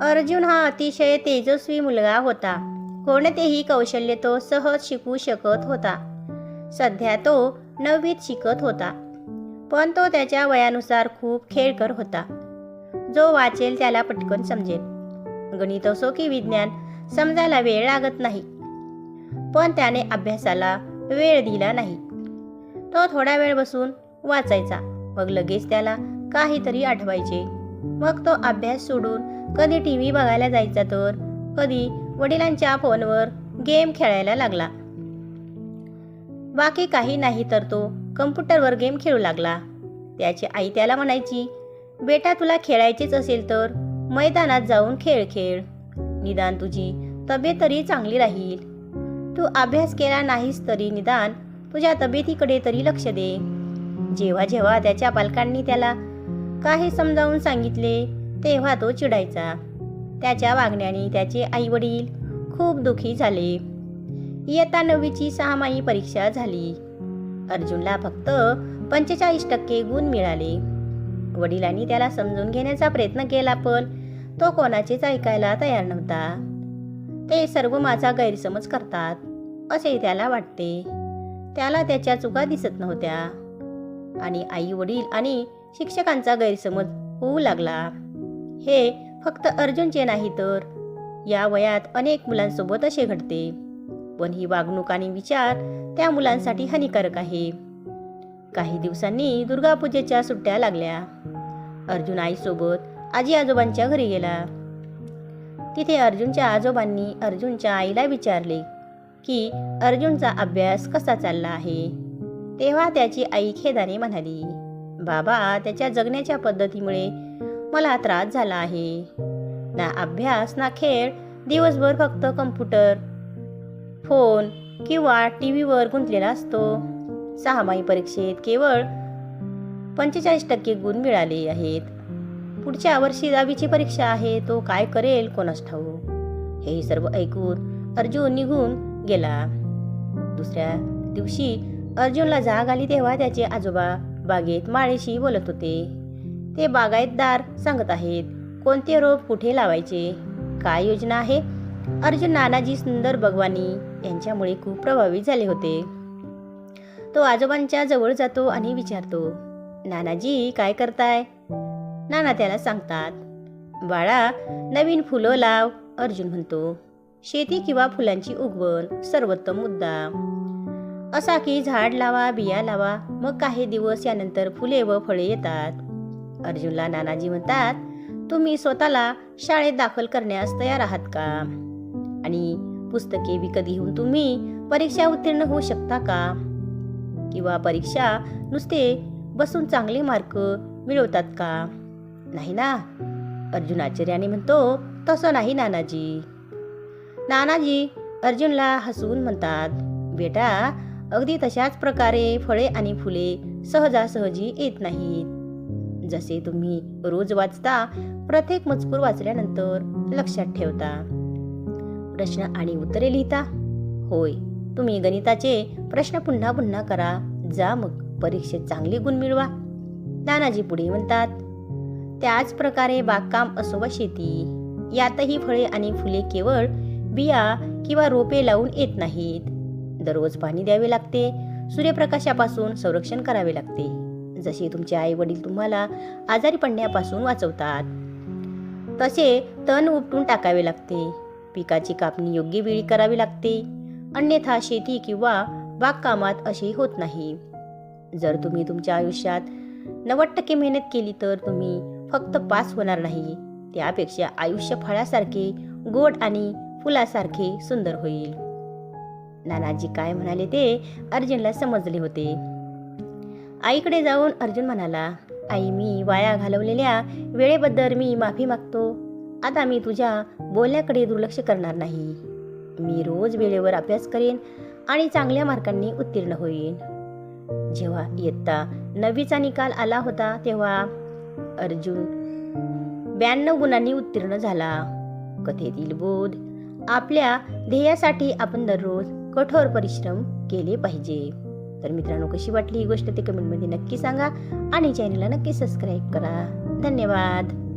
अर्जुन हा अतिशय तेजस्वी मुलगा होता. कोणतेही कौशल्य तो सहज शिकू शकत होता. सध्या तो नववीत शिकत होता. पण तो त्याच्या वयानुसार खूप खेळकर होता. जो वाचेल त्याला पटकन समजेल. गणित असो की विज्ञान समजायला वेळ लागत नाही. पण त्याने अभ्यासाला वेळ दिला नाही. तो थोडा वेळ बसून वाचायचा. मग लगेच त्याला काहीतरी आठवायचे. मग तो अभ्यास सोडून कधी टी व्ही बघायला जायचा तर? कधी वडिलांच्या फोनवर गेम खेळायला लागला. बाकी काही नाही तर तो कम्प्युटरवर गेम खेळू लागला. त्याची आई त्याला म्हणायची बेटा तुला खेळायचेच असेल तर मैदानात जाऊन खेळ खेळ. निदान तुझी तब्येत तरी चांगली राहील. तू अभ्यास केला नाहीस तरी निदान तुझ्या तब्येतीकडे तरी लक्ष दे. जेव्हा जेव्हा त्याच्या पालकांनी त्याला काही समजावून सांगितले तेव्हा तो चिडायचा. त्याच्या वागण्याने त्याचे आई वडील खूप दुखी झाले. इयत्ता नववीची सहामाही परीक्षा झाली. अर्जुनला फक्त पंचेचाळीस टक्के गुण मिळाले. वडिलांनी त्याला समजून घेण्याचा प्रयत्न केला पण तो कोणाचेच ऐकायला तयार नव्हता. ते सर्व माझा गैरसमज करतात असे त्याला वाटते. त्याला त्याच्या चुका दिसत नव्हत्या. आणि आई वडील आणि शिक्षकांचा गैरसमज होऊ लागला. हे फक्त अर्जुनचे नाही तर या वयात अनेक मुलांसोबत असे घडते. पण ही वागणूक आणि विचार त्या मुलांसाठी हानिकारक आहे. काही दिवसांनी दुर्गापूजेच्या सुट्ट्या लागल्या. अर्जुन आईसोबत आजी आजोबांच्या घरी गेला. तिथे अर्जुनच्या आजोबांनी अर्जुनच्या आईला विचारले की अर्जुनचा अभ्यास कसा चालला आहे? तेव्हा त्याची आई खेदाने म्हणाली बाबा त्याच्या जगण्याच्या पद्धतीमुळे मला त्रास झाला आहे. ना अभ्यास ना खेळ दिवसभर फक्त कम्प्युटर फोन किंवा टी व्हीवर गुंतलेला असतो. सहामाही परीक्षेत केवळ पंचेचाळीस टक्के गुण मिळाले आहेत. पुढच्या वर्षी दहावीची परीक्षा आहे तो काय करेल कोणास ठाऊ हे सर्व ऐकून अर्जुन निघून गेला. दुसऱ्या दिवशी अर्जुनला जाग आली तेव्हा त्याचे आजोबा बागेत माळेशी बोलत होते. ते बागायतदार सांगत आहेत कोणते रोप कुठे लावायचे? काय योजना आहे? अर्जुन नानाजी सुंदर भगवानी यांच्यामुळे खूप प्रभावित झाले होते. तो आजोबांच्या जवळ जातो आणि विचारतो नानाजी काय करताय? नाना त्याला सांगतात बाळा नवीन फुलं लाव. अर्जुन म्हणतो शेती किंवा फुलांची उगवण सर्वोत्तम मुद्दा. असा की झाड लावा बिया लावा मग काही दिवस यानंतर फुले व फळे येतात. अर्जुनला नानाजी म्हणतात तुम्ही स्वतःला शाळेत दाखल करण्यास तयार आहात का? आणि पुस्तके विकत घेऊन तुम्ही परीक्षा उत्तीर्ण होऊ शकता का? किंवा परीक्षा नुसते बसून चांगले मार्क मिळवतात का? नाही ना अर्जुन आचार्याने म्हणतो तसं नाही नानाजी. नानाजी अर्जुनला हसवून म्हणतात बेटा अगदी तशाच प्रकारे फळे आणि फुले सहजासहजी येत नाहीत. जसे तुम्ही रोज वाचता प्रत्येक मजकूर वाचल्यानंतर लक्षात ठेवता. प्रश्न आणि उत्तरे लिहिता? होय तुम्ही गणिताचे प्रश्न पुन्हा पुन्हा करा जा मग परीक्षेत चांगले गुण मिळवा. नानाजी पुढे म्हणतात त्याच प्रकारे बागकाम असो वा शेती यातही फळे आणि फुले केवळ बिया किंवा रोपे लावून येत नाहीत. दररोज पाणी द्यावे लागते. सूर्यप्रकाशापासून संरक्षण करावे लागते. जसे तुमचे आई वडील तुम्हाला आजारी पडण्यापासून वाचवतात तसे तण उपटून टाकावे लागते. पिकाची कापणी योग्य वेळी करावी लागते. अन्यथा शेती किंवा बागकामात असे होत नाही. जर तुम्ही तुमच्या आयुष्यात नव्वद टक्के मेहनत केली तर तुम्ही फक्त पास होणार नाही. त्यापेक्षा आयुष्य फळासारखे गोड आणि फुलासारखे सुंदर होईल. नानाजी काय म्हणाले ते अर्जुनला समजले होते. आईकडे जाऊन अर्जुन म्हणाला आई मी वाया घालवलेल्या वेळेबद्दल मी माफी मागतो. आता मी तुझ्या बोलण्याकडे दुर्लक्ष करणार नाही. मी रोज वेळेवर अभ्यास करेन आणि चांगल्या मार्कांनी उत्तीर्ण होईन. जेव्हा इयत्ता नववीचा निकाल आला होता तेव्हा अर्जुन ब्याण्णव गुणांनी उत्तीर्ण झाला. कथेतील बोध आपल्या ध्येयासाठी आपण दररोज कठोर परिश्रम केले पाहिजे. तर मित्रांनो कशी वाटली ही गोष्ट ते कमेंटमध्ये नक्की सांगा आणि चॅनलला नक्की सबस्क्राईब करा. धन्यवाद.